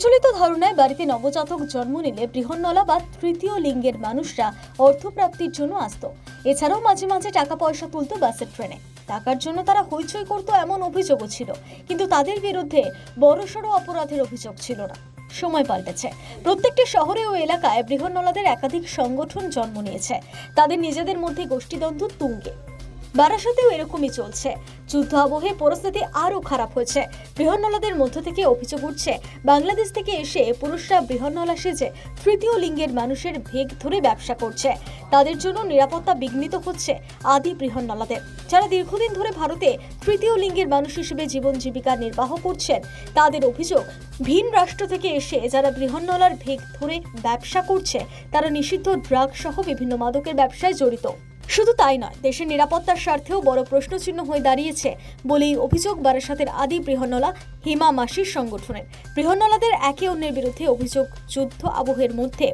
প্রচলিত ধারণায় বাড়িতে নবজাতক জন্ম নিলে বৃহন্নলা বা তৃতীয় লিঙ্গের মানুষরা অর্থপ্রাপ্তির জন্য আসতো। এছাড়াও মাঝে মাঝে টাকা পয়সা তুলতো বাসের ট্রেনে। টাকার জন্য তারা হইচই করতো এমন অভিযোগও ছিল। কিন্তু তাদের বিরুদ্ধে বড়সড় অপরাধের অভিযোগ ছিল না। সময় পাল্টেছে। প্রত্যেকটি শহরে ও এলাকায় বৃহন্নলাদের একাধিক সংগঠন জন্ম নিয়েছে। তাদের নিজেদের মধ্যে গোষ্ঠীদ্বন্দ্ব তুঙ্গে। বারাসাতেও এরকমই চলছে। যুদ্ধ আবহে পরিস্থিতি আরও খারাপ হয়েছে। বৃহন্নলাদের মধ্য থেকে অভিযোগ উঠছে, বাংলাদেশ থেকে এসে পুরুষরা বৃহন্নলা সেজে তৃতীয় লিঙ্গের মানুষের ভেগ ধরে ব্যবসা করছে। তাদের জন্য নিরাপত্তা বিঘ্নিত হচ্ছে আদি বৃহন্নলাদের। যারা দীর্ঘদিন ধরে ভারতে তৃতীয় লিঙ্গের মানুষ হিসেবে জীবন জীবিকা নির্বাহ করছেন, তাদের অভিযোগ, ভিন রাষ্ট্র থেকে এসে যারা বৃহন্নলার ভেগ ধরে ব্যবসা করছে, তারা নিষিদ্ধ ড্রাগ সহ বিভিন্ন মাদকের ব্যবসায় জড়িত। শুধু তাই নয়, দেশের নিরাপত্তার স্বার্থেও বড় প্রশ্নচিহ্ন হয়ে দাঁড়িয়েছে বলেই অভিযোগ বারাসাতের আদি বৃহন্নলা হিমা মাসির সংগঠনের। বৃহন্নলাদের একে অন্যের বিরুদ্ধে অভিযোগ যুদ্ধ আবহের মধ্যে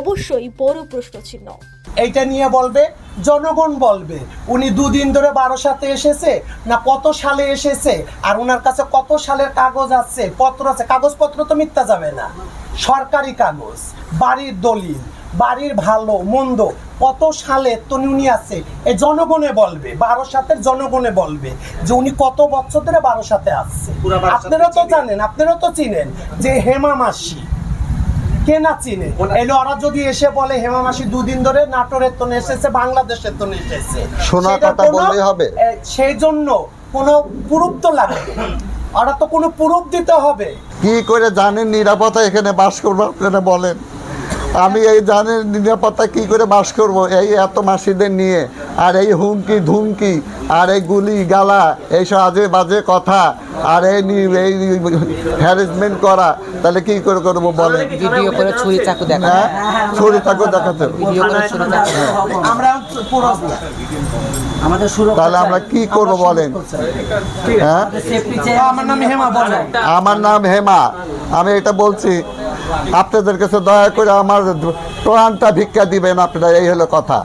অবশ্যই বড় প্রশ্নচিহ্ন। এইটা নিয়ে বলবে, জনগণ বলবে, উনি দুদিন ধরে বারো সাথে এসেছে, না কত সালে এসেছে, আর ওনার কাছে কত সালের কাগজ আছে, পত্র আছে, কাগজপত্র তো মিথ্যা যাবে না। সরকারি কাগজ বাড়ির দলিল বাড়ির ভালো মন্দ কত সালে তো উনি আছে এই জনগণে বলবে বারো সাতের জনগণে বলবে যে উনি কত বছর ধরে বারো সাথে আসছে আপনারা তো জানেন আপনারা তো চিনেন যে হেমা মাসি কে না চিনে? এলো ওরা যদি এসে বলে হেমা মাসি দুদিন ধরে নাটোরের তো এসেছে বাংলাদেশের তো এসেছে শোনা কথা বললেই হবে? সেই জন্য কোনো প্রুফ তো লাগবে ওরা তো কোনো প্রুফ দিতে হবে। কি করে জানেন নিরাপত্তা এখানে বাস করব আপনারা বলেন। আমি এই জানেন নিরাপত্তা কি করে বাস করব? এই এত মাসিদের নিয়ে আর এই হুমকি ধুমকি আর এই গুলি গালা এইসব আজে বাজে কথা আর এই এই হ্যারাসমেন্ট করা তাহলে কি করে করব বলেন? ভিডিও করে ছুরি চাকু দেখা হ্যাঁ ছড়ি দেখাতে। ভিডিও করে ছুরি চাকু আমরা আমাদের তাহলে আমরা কি করব বলেন? হ্যাঁ? সেফটি আমার নাম হেমা বলে আমার নাম হেমা। আমি এটা বলছি আপনাদের কাছে দয়া করে আমার প্রাণটা ভিক্ষা দিবেন আপনারা এই হলো কথা।